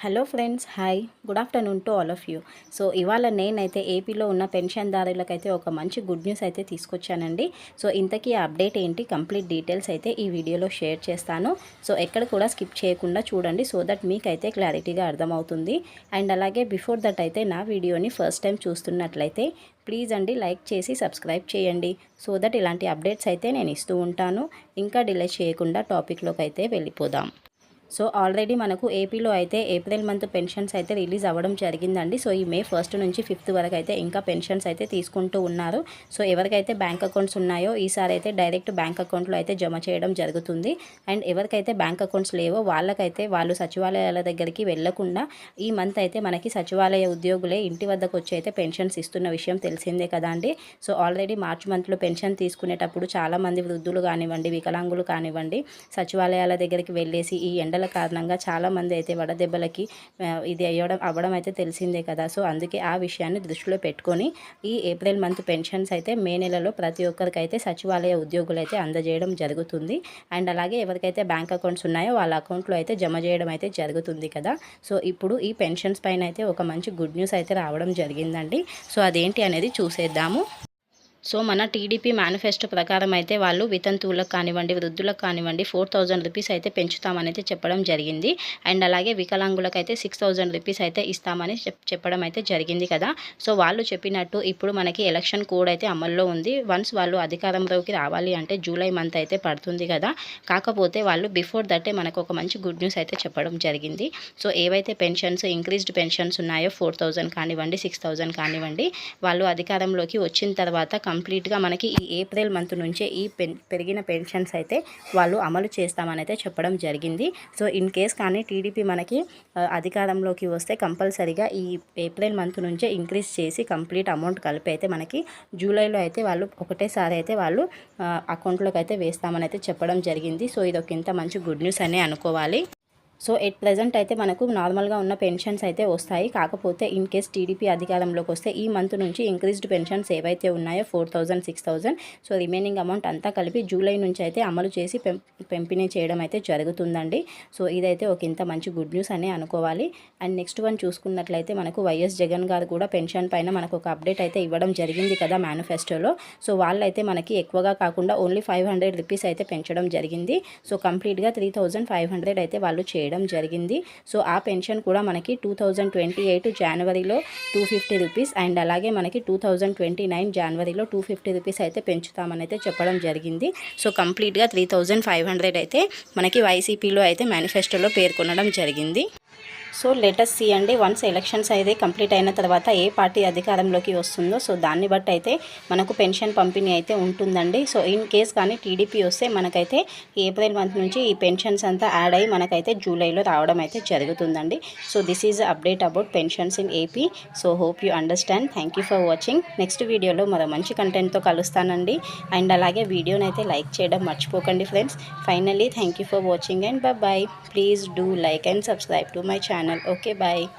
Hello friends hi. Good afternoon to all of you. So ఇవాళ నేనైతే ఏపీలో ఉన్న పెన్షన్దారులకైతే ఒక మంచి గుడ్ న్యూస్ అయితే తీసుకొచ్చానండి. సో ఇంతకీ ఆ అప్డేట్ ఏంటి కంప్లీట్ డీటెయిల్స్ అయితే ఈ వీడియోలో షేర్ చేస్తాను. సో ఎక్కడ కూడా స్కిప్ చేయకుండా చూడండి సో దట్ మీకైతే క్లారిటీగా అర్థమవుతుంది. అండ్ అలాగే బిఫోర్ దట్ అయితే నా వీడియోని ఫస్ట్ టైం చూస్తున్నట్లయితే ప్లీజ్ అండి లైక్ చేసి సబ్స్క్రైబ్ చేయండి. సో దట్ ఇలాంటి అప్డేట్స్ అయితే నేను ఇస్తూ ఉంటాను. ఇంకా డిలే చేయకుండా టాపిక్లోకి అయితే వెళ్ళిపోదాం. సో ఆల్రెడీ మనకు ఏపీలో అయితే ఏప్రిల్ మంత్ పెన్షన్స్ అయితే రిలీజ్ అవ్వడం జరిగిందండి. సో ఈ మే ఫస్ట్ నుంచి ఫిఫ్త్ వరకు అయితే ఇంకా పెన్షన్స్ అయితే తీసుకుంటూ ఉన్నారు. సో ఎవరికైతే బ్యాంక్ అకౌంట్స్ ఉన్నాయో ఈసారి అయితే డైరెక్ట్ బ్యాంక్ అకౌంట్లో అయితే జమ చేయడం జరుగుతుంది. అండ్ ఎవరికైతే బ్యాంక్ అకౌంట్స్ లేవో వాళ్ళకైతే వాళ్ళు సచివాలయాల దగ్గరికి వెళ్ళకుండా ఈ మంత్ అయితే మనకి సచివాలయ ఉద్యోగులే ఇంటి వద్దకు వచ్చి అయితే పెన్షన్స్ ఇస్తున్న విషయం తెలిసిందే కదా అండి. సో ఆల్రెడీ మార్చ్ మంత్లో పెన్షన్ తీసుకునేటప్పుడు చాలామంది వృద్ధులు కానివ్వండి వికలాంగులు కానివ్వండి సచివాలయాల దగ్గరికి వెళ్ళేసి ఈ ఎండ ఎండల కారణంగా చాలామంది అయితే వడదెబ్బలకి ఇది అయ్యడం అవ్వడం అయితే తెలిసిందే కదా. సో అందుకే ఆ విషయాన్ని దృష్టిలో పెట్టుకొని ఈ ఏప్రిల్ మంత్ పెన్షన్స్ అయితే మే నెలలో ప్రతి ఒక్కరికైతే సచివాలయ ఉద్యోగులు అయితే అందజేయడం జరుగుతుంది. అండ్ అలాగే ఎవరికైతే బ్యాంక్ అకౌంట్స్ ఉన్నాయో వాళ్ళ అకౌంట్లో అయితే జమ చేయడం అయితే జరుగుతుంది కదా. సో ఇప్పుడు ఈ పెన్షన్స్ పైన అయితే ఒక మంచి గుడ్ న్యూస్ అయితే రావడం జరిగిందండి. సో అదేంటి అనేది చూసేద్దాము. సో మన టీడీపీ మేనిఫెస్టో ప్రకారం అయితే వాళ్ళు వితంతువులకు కానివ్వండి వృద్ధులకు కానివ్వండి ఫోర్ థౌజండ్ రూపీస్ అయితే పెంచుతామని అయితే చెప్పడం జరిగింది. అండ్ అలాగే వికలాంగులకు అయితే సిక్స్ థౌజండ్ రూపీస్ అయితే ఇస్తామని చెప్పడం అయితే జరిగింది కదా. సో వాళ్ళు చెప్పినట్టు ఇప్పుడు మనకి ఎలక్షన్ కోడ్ అయితే అమల్లో ఉంది. వన్స్ వాళ్ళు అధికారంలోకి రావాలి అంటే జూలై మంత్ అయితే పడుతుంది కదా. కాకపోతే వాళ్ళు బిఫోర్ దట్టే మనకు ఒక మంచి గుడ్ న్యూస్ అయితే చెప్పడం జరిగింది. సో ఏవైతే పెన్షన్స్ ఇంక్రీజ్డ్ పెన్షన్స్ ఉన్నాయో ఫోర్ థౌజండ్ కానివ్వండి సిక్స్ థౌజండ్ కానివ్వండి వాళ్ళు అధికారంలోకి వచ్చిన తర్వాత కంప్లీట్గా మనకి ఈ ఏప్రిల్ మంత్ నుంచే ఈ పెరిగిన పెన్షన్స్ అయితే వాళ్ళు అమలు చేస్తామని అయితే చెప్పడం జరిగింది. సో ఇన్ కేస్ కానీ టీడీపీ మనకి అధికారంలోకి వస్తే కంపల్సరీగా ఈ ఏప్రిల్ మంత్ నుంచే ఇంక్రీజ్ చేసి కంప్లీట్ అమౌంట్ కలిపి అయితే మనకి జూలైలో అయితే వాళ్ళు ఒకటేసారి అయితే వాళ్ళు అకౌంట్లోకి అయితే వేస్తామని అయితే చెప్పడం జరిగింది. సో ఇది ఒక ఇంత మంచి గుడ్ న్యూస్ అనే అనుకోవాలి. సో ఎట్ ప్రజెంట్ అయితే మనకు నార్మల్గా ఉన్న పెన్షన్స్ అయితే వస్తాయి. కాకపోతే ఇన్ కేస్ టీడీపీ అధికారంలోకి వస్తే ఈ మంత్ నుంచి ఇంక్రీజ్డ్ పెన్షన్స్ ఏవైతే ఉన్నాయో four thousand six thousand so remaining amount అంతా కలిపి జూలై నుంచి అయితే అమలు చేసి పెంపిణీ చేయడం అయితే జరుగుతుందండి. సో ఇదైతే ఒక ఇంత మంచి గుడ్ న్యూస్ అనే అనుకోవాలి. అండ్ నెక్స్ట్ వన్ చూసుకున్నట్లయితే మనకు వైఎస్ జగన్ గారు కూడా పెన్షన్ పైన మనకు ఒక అప్డేట్ అయితే ఇవ్వడం జరిగింది కదా మేనిఫెస్టోలో. సో వాళ్ళైతే మనకి ఎక్కువగా కాకుండా ఓన్లీ ఫైవ్ హండ్రెడ్ రూపీస్ అయితే పెంచడం జరిగింది. సో కంప్లీట్గా త్రీ థౌజండ్ ఫైవ్ హండ్రెడ్ అయితే వాళ్ళు చేయడం చేయడం జరిగింది. సో ఆ పెన్షన్ కూడా మనకి టూ థౌజండ్ ట్వంటీ ఎయిట్ జనవరిలో టూ ఫిఫ్టీ రూపీస్ అండ్ అలాగే మనకి టూ థౌజండ్ ట్వంటీ నైన్ జనవరిలో టూ ఫిఫ్టీ రూపీస్ అయితే పెంచుతామని అయితే చెప్పడం జరిగింది. సో కంప్లీట్గా త్రీ థౌజండ్ ఫైవ్ హండ్రెడ్ అయితే మనకి వైసీపీలో అయితే మేనిఫెస్టోలో పేర్కొనడం జరిగింది. సో లెటస్ సీ అండి. వన్స్ ఎలక్షన్స్ అయితే కంప్లీట్ అయిన తర్వాత ఏ పార్టీ అధికారంలోకి వస్తుందో సో దాన్ని బట్టి అయితే మనకు పెన్షన్ పంపిణీ అయితే ఉంటుందండి. సో ఇన్ కేస్ కానీ టీడీపీ వస్తే మనకైతే ఏప్రిల్ మంత్ నుంచి ఈ పెన్షన్స్ అంతా యాడ్ అయ్యి మనకైతే జూలైలో రావడం అయితే జరుగుతుందండి. So this is update about pensions in AP so hope you understand thank for watching next వీడియోలో మరో మంచి కంటెంట్తో కలుస్తానండి. అండ్ అలాగే వీడియోని అయితే లైక్ చేయడం మర్చిపోకండి friends finally thank for watching and bye please do like and subscribe to my channel. Okay, bye.